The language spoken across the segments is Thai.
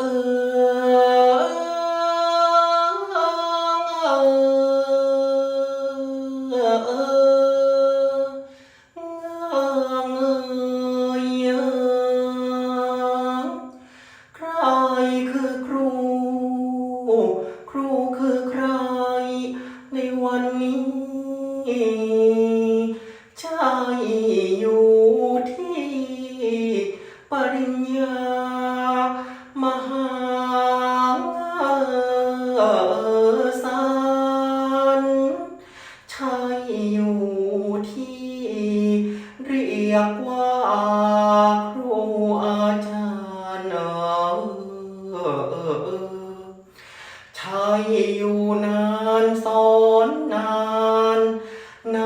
เออใครคือครูครูคือใคร ในวันนี้ ใช่อยู่ที่ปริญญา ยกว่าครูอาจารย์เออใช่อยู่นานสอนนานใน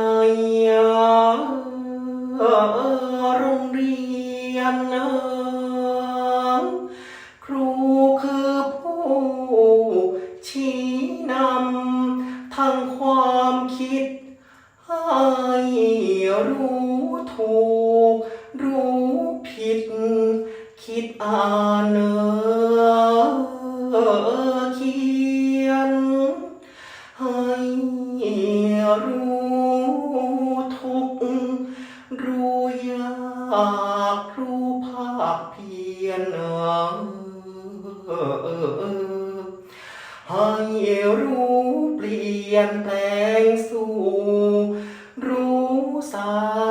โรงเรียนครูคือผู้ชี้นำทางความคิดให้รู้ ถูก รู้ผิด คิดอ่านเออเขียน ให้รู้ทุก รู้ยากรู้ภาคเพียรเออให้รู้เปลี่ยนแปลงสู่รู้สา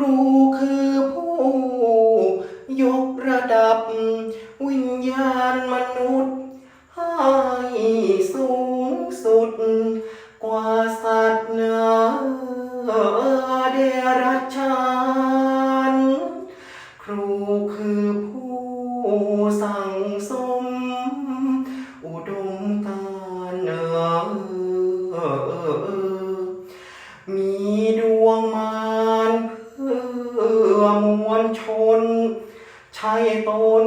รูคือผู้ ยกระดับ วิญญาณมนุษย์ ให้สูงสุด กว่าสัตว์เนือเดรัจฉานครูคือผู้สั่งสม อุดมการณ์เออ ใช่ตน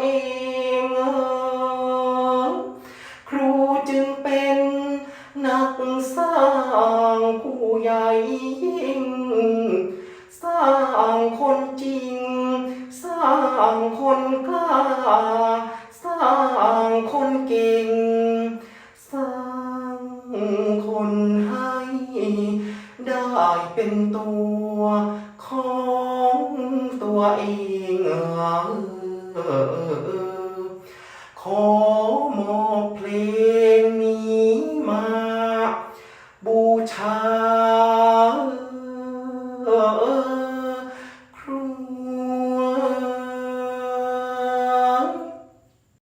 เองครูจึงเป็นนักสร้างผู้ใหญ่ยิ่ง สร้างคนจริง สร้างคนกล้า สร้างคนเก่ง สร้างคนให้ได้เป็นตัวของ ตัวเองเออขอ